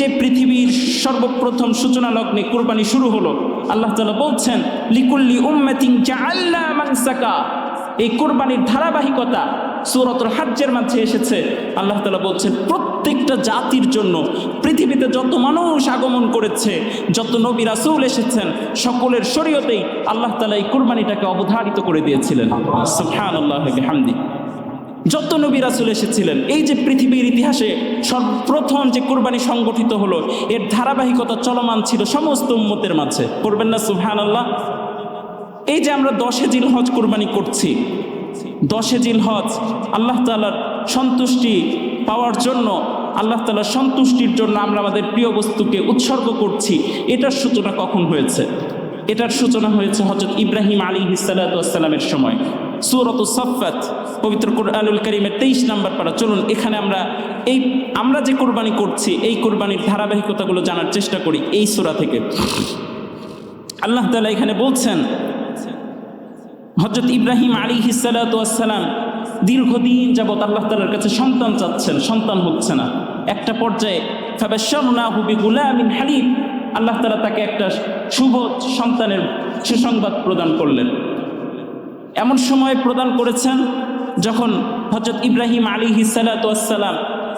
যে পৃথিবীর সর্বপ্রথম সূচনা লগ্নে কোরবানি শুরু হলো, আল্লাহ তালা বলছেন, লিকুল্লি উম্মাতিন জাআল্লা মানসাকা এই কোরবানির ধারাবাহিকতা সূরাতুল হাজ্যের মাঝে এসেছে। আল্লাহ তালা বলছেন, প্রত্যেকটা জাতির জন্য পৃথিবীতে যত মানুষ আগমন করেছে, যত নবী রাসূল এসেছেন, সকলের শরীয়তেই আল্লাহ তালা এই কোরবানিটাকে অবধারিত করে দিয়েছিলেন। বিহামদি। যত নবী রাসুল এসেছিলেন, এই যে পৃথিবীর ইতিহাসে সর্বপ্রথম যে কোরবানি সংগঠিত হলো, এর ধারাবাহিকতা চলমান ছিল সমস্ত উম্মতের মাঝে। করবেন না সুহান আল্লাহ এই যে আমরা দশে জিল হজ কোরবানি করছি, দশে জিল হজ আল্লাহ তালার সন্তুষ্টি পাওয়ার জন্য, আল্লাহ তালার সন্তুষ্টির জন্য আমরা আমাদের প্রিয় বস্তুকে উৎসর্গ করছি, এটার সূচনা কখন হয়েছে? এটার সূচনা হয়েছে হজরত ইব্রাহিম আলী হিসালাতামের সময়। সুরত সফাত পবিত্র কুরআনুল করিমের তেইশ নাম্বার পারা। চলুন, এখানে আমরা এই, আমরা যে কোরবানি করছি, এই কোরবানির ধারাবাহিকতাগুলো জানার চেষ্টা করি এই সুরা থেকে। আল্লাহ তালা এখানে বলছেন হজরত ইব্রাহিম আলী হিসালাতাম দীর্ঘদিন যাবৎ আল্লাহ তালার কাছে সন্তান চাচ্ছেন, সন্তান হচ্ছে না। একটা পর্যায়ে ফাবাশারনা হুবি গুলামিন হালিম আল্লাহ তালা তাকে একটা শুভ সন্তানের সুসংবাদ প্রদান করলেন। এমন সময় প্রদান করেছেন যখন হজরত ইব্রাহিম আলী হিসালাতাম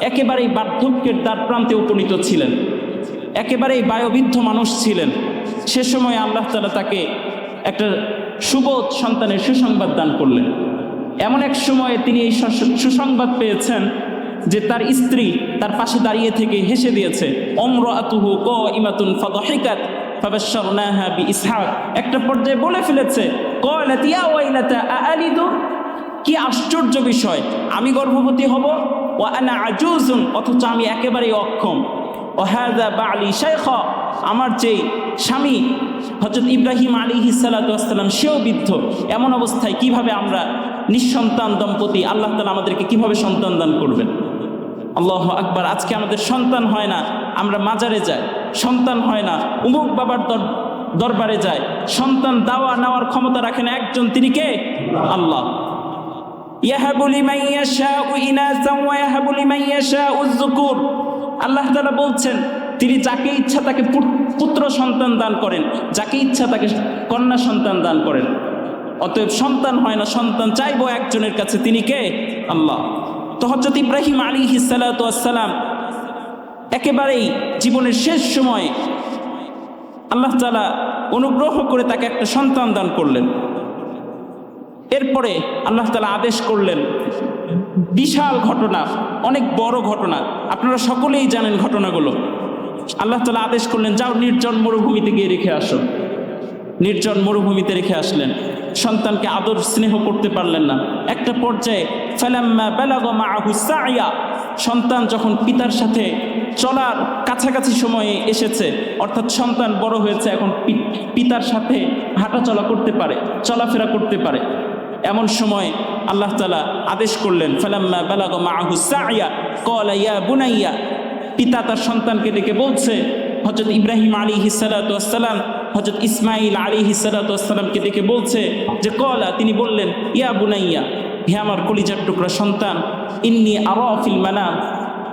একেবারেই বার্ধক্যের দ্বার প্রান্তে উপনীত ছিলেন। একেবারেই বায়বৃদ্ধ মানুষ ছিলেন। সে সময় আল্লাহ তালা তাকে একটা শুভ সন্তানের সুসংবাদ দান করলেন। এমন এক সময়ে তিনি এই সুসংবাদ পেয়েছেন যে তার স্ত্রী তার পাশে দাঁড়িয়ে থেকে হেসে দিয়েছে আতুহু ক ইমাতুন একটা পর্যায়ে বলে ফেলেছে কি আশ্চর্য বিষয়, আমি গর্ভবতী হব ও আজুজুন, অথচ আমি একেবারেই অক্ষম। ও বা বালি শেখ আমার যে স্বামী হজরত ইব্রাহিম আলী হিসালাতাম সেও বৃদ্ধ। এমন অবস্থায় কীভাবে আমরা নিঃসন্তান দম্পতি আল্লাহ তালা আমাদেরকে কীভাবে সন্তান দান করবেন? আল্লাহ আকবার, আজকে আমাদের সন্তান হয় না, আমরা মাজারে যাই, সন্তান হয় না, উমুক বাবার দর- দরবারে যায় সন্তান দাওয়া নেওয়ার ক্ষমতা রাখেন একজন, তিনি কে? আল্লাহ। আল্লাহ তাআলা বলছেন, তিনি যাকে ইচ্ছা তাকে পুত- পুত্র সন্তান দান করেন, যাকে ইচ্ছা তাকে কন্যা সন্তান দান করেন। অতএব সন্তান হয় না, সন্তান চাইব একজনের কাছে, তিনি কে? আল্লাহ। তো হজরত ইব্রাহিম আলী হিসালাতাম একেবারেই জীবনের শেষ সময়ে আল্লাহ তাআলা অনুগ্রহ করে তাকে একটা সন্তান দান করলেন। এরপরে আল্লাহ তালা আদেশ করলেন, বিশাল ঘটনা, অনেক বড় ঘটনা, আপনারা সকলেই জানেন ঘটনাগুলো। আল্লাহ তালা আদেশ করলেন, যাও নির্জন মরুভূমিতে গিয়ে রেখে আসো। নির্জন মরুভূমিতে রেখে আসলেন। সন্তানকে আদর স্নেহ করতে পারলেন না। একটা পর্যায়ে সন্তান যখন পিতার সাথে চলার কাছাকাছি সময়ে এসেছে, অর্থাৎ সন্তান বড় হয়েছে, এখন পিতার সাথে হাঁটা চলা করতে পারে, চলাফেরা করতে পারে। এমন সময় আল্লাহ তালা আদেশ করলেন, ফালাম্মা বালাগা মাআহু সাইয়া ক্বালা ইয়া বুনাইয়া পিতা তার সন্তানকে ডেকে বলছে হজরত ইব্রাহিম আলী হিসালাতাম হজরত ইসমাইল আলী হিসালাতামকে ডেকে বলছে যে, কলা তিনি বললেন, ইয়া বুনাইয়া, হে আমার কলিজার টুকরা সন্তান, ইন্নি আরফিল মানা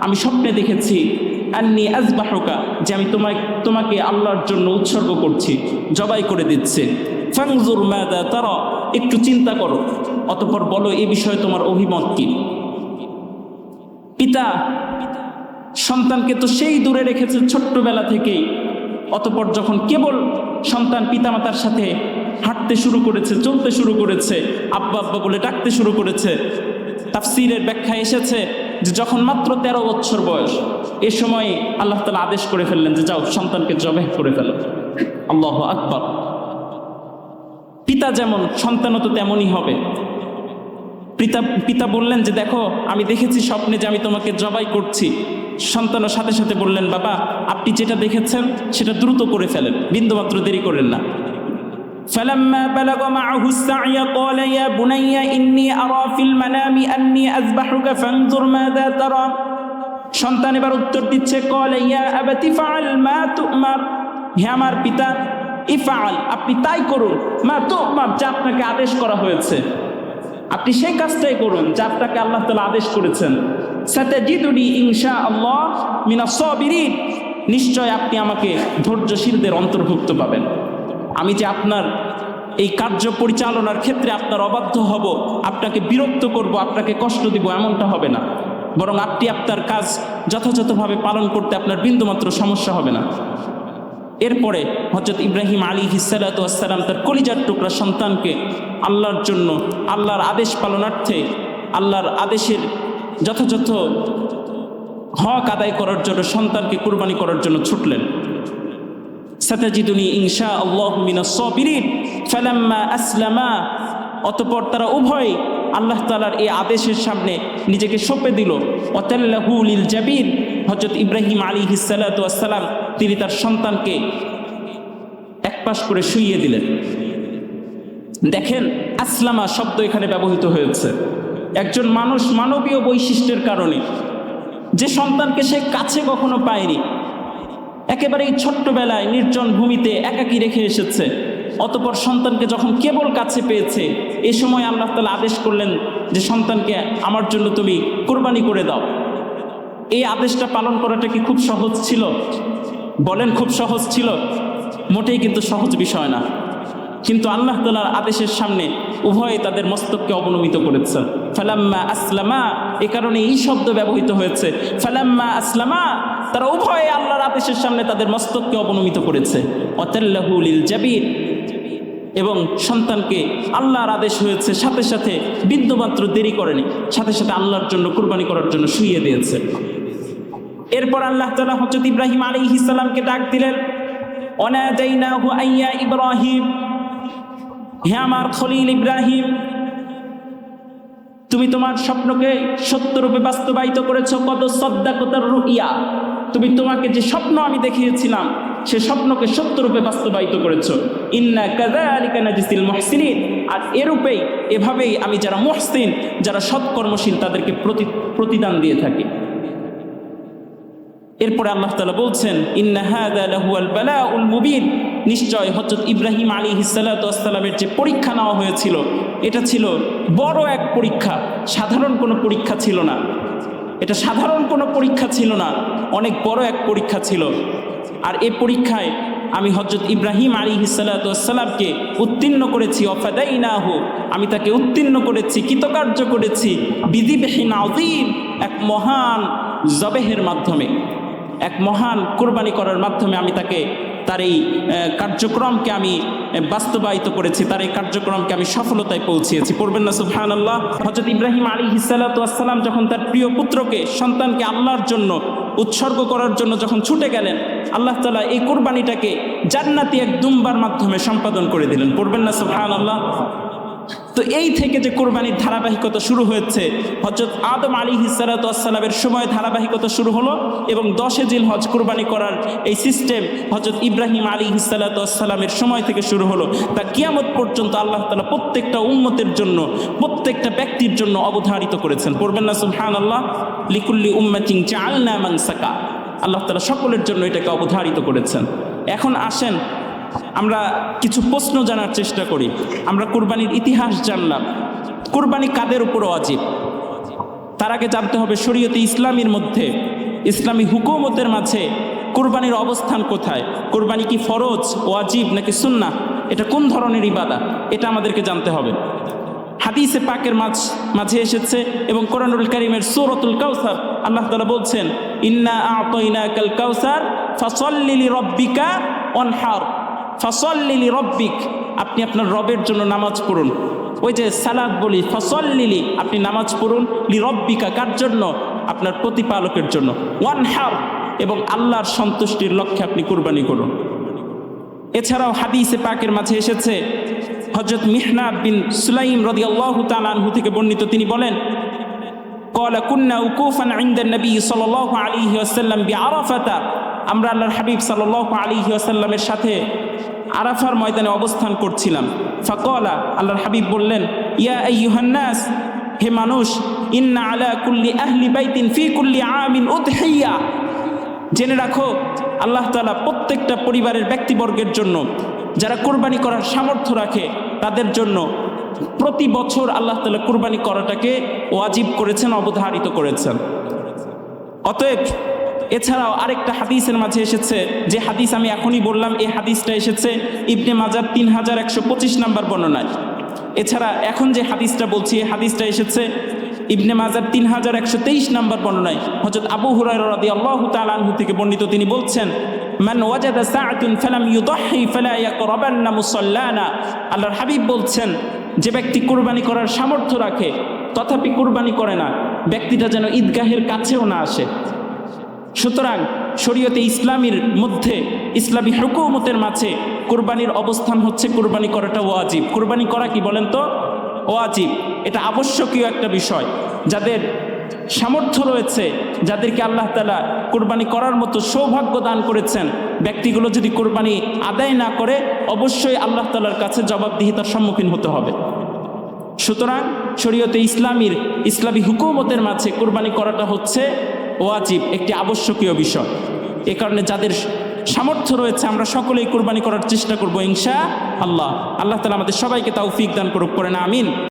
আমি স্বপ্নে দেখেছি, আন্নি আজবাহকা যে আমি তোমায়, তোমাকে আল্লাহর জন্য উৎসর্গ করছি, জবাই করে দিচ্ছে। ফাংজুর মাদা তারা, একটু চিন্তা করো, অতপর বলো, এ বিষয়ে তোমার অভিমত কি? পিতা, সন্তানকে তো সেই দূরে রেখেছে ছোট্টবেলা থেকেই, অতপর যখন কেবল সন্তান পিতামাতার সাথে হাঁটতে শুরু করেছে, চলতে শুরু করেছে, আব্বা আব্বা বলে ডাকতে শুরু করেছে। তাফসিরের ব্যাখ্যা এসেছে যে যখন মাত্র তেরো বছর বয়স, এ সময় আল্লাহ তালা আদেশ করে ফেললেন যে যাও, সন্তানকে জবেহ করে ফেলো। আল্লাহ আকবর। পিতা যেমন, সন্তানও তো তেমনই হবে। পিতা পিতা বললেন যে দেখো, আমি দেখেছি স্বপ্নে যে আমি তোমাকে জবাই করছি। সন্তানের সাথে সাথে বললেন বাবা আপনি যেটা দেখেছেন সেটা দ্রুত করে ফেলেন বিন্দুমাত্র দেরি করেন না فلما بلغ معه السعي قال يا بني إني أرى في المنام أني أذبحك فانظر ماذا ترى সন্তান এবার উত্তর দিচ্ছে কলে ইয়া আবাতি ফাআল মা তুমার হে আমার পিতা ইফআল আপনি তাই করুন মা তুমার যা আপনাকে আদেশ করা হয়েছে আপনি সেই কাজটাই করুন যা আপনাকে আল্লাহ তালা আদেশ করেছেন সাতাজিদুনি ইনশা আল্লাহ মিনা সাবিরিন নিশ্চয় আপনি আমাকে ধৈর্যশীলদের অন্তর্ভুক্ত পাবেন। আমি যে আপনার এই কার্য পরিচালনার ক্ষেত্রে আপনার অবাধ্য হব, আপনাকে বিরক্ত করব, আপনাকে কষ্ট দিব, এমনটা হবে না। বরং আপনি আপনার কাজ যথাযথভাবে পালন করতে আপনার বিন্দুমাত্র সমস্যা হবে না। এরপরে হজরত ইব্রাহিম আলী হিসালাতাম তার কলিজার টুকরা সন্তানকে আল্লাহর জন্য, আল্লাহর আদেশ পালনার্থে, আল্লাহর আদেশের যথাযথ হক আদায় করার জন্য, সন্তানকে কুরবানি করার জন্য ছুটলেন। ইনশা মিনা আসলামা। অতপর তারা উভয় আল্লাহ তালার এই আদেশের সামনে নিজেকে সঁপে দিল। অতাল্লাহুল জাবির হজরত ইব্রাহিম আলী হিসালাতাম তিনি তার সন্তানকে একপাশ করে শুইয়ে দিলেন। দেখেন, আসলামা শব্দ এখানে ব্যবহৃত হয়েছে। একজন মানুষ মানবীয় বৈশিষ্ট্যের কারণে যে সন্তানকে সে কাছে কখনো পায়নি একেবারে এই ছোট্টবেলায় নির্জন ভূমিতে একাকী রেখে এসেছে। অতপর সন্তানকে যখন কেবল কাছে পেয়েছে, এ সময় আল্লাহ তালা আদেশ করলেন যে, সন্তানকে আমার জন্য তুমি কোরবানি করে দাও। এই আদেশটা পালন করাটা কি খুব সহজ ছিল? বলেন, খুব সহজ ছিল? মোটেই কিন্তু সহজ বিষয় না। কিন্তু আল্লাহ তালার আদেশের সামনে উভয়ে তাদের মস্তককে অবনমিত করেছে। ফালাম্মা আসলামা, এ কারণে এই শব্দ ব্যবহৃত হয়েছে। ফালাম্মা আসলামা, তারা উভয়ে আল্লাহর আদেশের সামনে তাদের মস্তককে অবনমিত করেছে। অতাল্লাহুল জাবির, এবং সন্তানকে আল্লাহর আদেশ হয়েছে, সাথে সাথে বিন্দুমাত্র দেরি করেনি, সাথে সাথে আল্লাহর জন্য কুরবানি করার জন্য শুইয়ে দিয়েছে। এরপর আল্লাহ তালা হজরত ইব্রাহিম আলী ইসালামকে ডাক দিলেন আইয়া ইব্রাহিম। হে আমার খলিল ইব্রাহিম, তুমি তোমার স্বপ্নকে সত্যরূপে বাস্তবায়িত করেছ কত সদ্দাকতার রুইয়া তুমি তোমাকে যে স্বপ্ন আমি দেখিয়েছিলাম, সে স্বপ্নকে সত্যরূপে বাস্তবায়িত করেছ। ইন্না কাযালিকা নাজিসিল মুহসিনিন, আর এরূপেই, এভাবেই আমি যারা মুহসিন, যারা সৎকর্মশীল, তাদেরকে প্রতি, প্রতিদান দিয়ে থাকি। এরপরে আল্লাহ তালা বলছেন ইন্নাহাদাল মুবিন নিশ্চয় হজরত ইব্রাহিম আলী হিসালাতামের যে পরীক্ষা নেওয়া হয়েছিল, এটা ছিল বড় এক পরীক্ষা। সাধারণ কোনো পরীক্ষা ছিল না। এটা সাধারণ কোনো পরীক্ষা ছিল না, অনেক বড় এক পরীক্ষা ছিল। আর এ পরীক্ষায় আমি হজরত ইব্রাহিম আলী হিসালাতামকে উত্তীর্ণ করেছি। অফাদাই না হো আমি তাকে উত্তীর্ণ করেছি, কৃতকার্য করেছি। বিধিবিহীন আউদিম এক মহান জবেহের মাধ্যমে, এক মহান কোরবানি করার মাধ্যমে আমি তাকে তার এই কার্যক্রমকে আমি বাস্তবায়িত করেছি, তার এই কার্যক্রমকে আমি সফলতায় পৌঁছিয়েছি। পড়বেন না সুফহান আল্লাহ হজরত ইব্রাহিম আলী হিসালাতাম যখন তার প্রিয় পুত্রকে, সন্তানকে আল্লাহর জন্য উৎসর্গ করার জন্য যখন ছুটে গেলেন, আল্লাহ তালা এই কোরবানিটাকে জান্নাতি এক দুমবার মাধ্যমে সম্পাদন করে দিলেন। পড়বেন না সুফহান আল্লাহ তো এই থেকে যে কোরবানির ধারাবাহিকতা শুরু হয়েছে হজরত আদম আলী হিসালাতামের সময় ধারাবাহিকতা শুরু হলো এবং দশে জিল হজ কোরবানি করার এই সিস্টেম হজরত ইব্রাহিম আলী হিসালাতামের সময় থেকে শুরু হলো। তা কিয়ামত পর্যন্ত আল্লাহ তালা প্রত্যেকটা উন্মতের জন্য, প্রত্যেকটা ব্যক্তির জন্য অবধারিত করেছেন। পড়বেন না সুলহান আল্লাহ লিকুল্লি উম্মাচিং চালনা মাংসাকা আল্লাহ তালা সকলের জন্য এটাকে অবধারিত করেছেন। এখন আসেন আমরা কিছু প্রশ্ন জানার চেষ্টা করি। আমরা কোরবানির ইতিহাস জানলাম। কোরবানি কাদের উপর অজীব তার আগে জানতে হবে শরীয়তে ইসলামীর মধ্যে, ইসলামী হুকুমতের মাঝে কোরবানির অবস্থান কোথায়? কোরবানি কি ফরজ, ওয়াজিব নাকি সুন্না এটা কোন ধরনের ইবাদা? এটা আমাদেরকে জানতে হবে। হাদিসে পাকের মাঝ, মাঝে এসেছে এবং কোরআনুল করিমের সৌরতুল কাউসার আল্লাহ তালা বলছেন, ইন্না কাল কাউসার ফসল্লিলি রব্বিকা অনহার ফসল্লিলি রব্বিক, আপনি আপনার রবের জন্য নামাজ পড়ুন। ওই যে সালাদ বলি ফসল্লিলি আপনি নামাজ পড়ুন, লি রব্বিকা কার জন্য? আপনার প্রতিপালকের জন্য। ওয়ান হার এবং আল্লাহর সন্তুষ্টির লক্ষ্যে আপনি কোরবানি করুন। এছাড়াও হাদিসে পাকের মাঝে এসেছে হজরত মিহনা বিন সুলাইম রদি আল্লাহ তালু থেকে বর্ণিত, তিনি বলেন কলা কুন্না উকুফান আইন্দ নবী সাল আলী আসাল্লাম বি আরাফাতা আমরা আল্লাহর হাবিব সাল্লাহ আলী আসাল্লামের সাথে আরাফার ময়দানে অবস্থান করছিলাম। ফাকলা, আল্লাহর হাবিব বললেন, ইয়া ইউহান্নাস হে মানুষ, ইন্না আলা কুল্লি আহলি বাইতিন ফি কুল্লি আমিন উদহিয়া। জেনে রাখো, আল্লাহ তালা প্রত্যেকটা পরিবারের ব্যক্তিবর্গের জন্য, যারা কোরবানি করার সামর্থ্য রাখে, তাদের জন্য প্রতি বছর আল্লাহ তালা কোরবানি করাটাকে ওয়াজিব করেছেন, অবধারিত করেছেন। অতএব এছাড়াও আরেকটা হাদিসের মাঝে এসেছে, যে হাদিস আমি এখনই বললাম, এই হাদিসটা এসেছে ইবনে মাজার তিন হাজার একশো পঁচিশ নাম্বার বর্ণনায়। এছাড়া এখন যে হাদিসটা বলছি, এই হাদিসটা এসেছে ইবনে মাজার তিন হাজার একশো তেইশ নাম্বার বর্ণনায়। হজরত আবু হুরাই আল্লাহ তালাহু থেকে বর্ণিত, তিনি বলছেন, মান আল্লাহর হাবিব বলছেন, যে ব্যক্তি কুরবানি করার সামর্থ্য রাখে, তথাপি কুরবানি করে না। ব্যক্তিটা যেন ঈদগাহের কাছেও না আসে। সুতরাং শরীয়তে ইসলামীর মধ্যে ইসলামী হুকুমতের মাঝে কোরবানির অবস্থান হচ্ছে কোরবানি করাটা ওয়াজিব। কোরবানি করা কি বলেন তো? ওয়াজিব। এটা আবশ্যকীয় একটা বিষয়। যাদের সামর্থ্য রয়েছে, যাদেরকে আল্লাহ তালা কোরবানি করার মতো সৌভাগ্য দান করেছেন, ব্যক্তিগুলো যদি কোরবানি আদায় না করে, অবশ্যই আল্লাহ তালার কাছে জবাবদিহিতার সম্মুখীন হতে হবে। সুতরাং শরীয়তে ইসলামীর, ইসলামী হুকুমতের মাঝে কোরবানি করাটা হচ্ছে ওয়াজিব, একটি আবশ্যকীয় বিষয়। এ কারণে যাদের সামর্থ্য রয়েছে, আমরা সকলেই কোরবানি করার চেষ্টা করব, ইনশা আল্লাহ। আল্লাহ তালা আমাদের সবাইকে তাও ফিক দান করুক করে না, আমিন।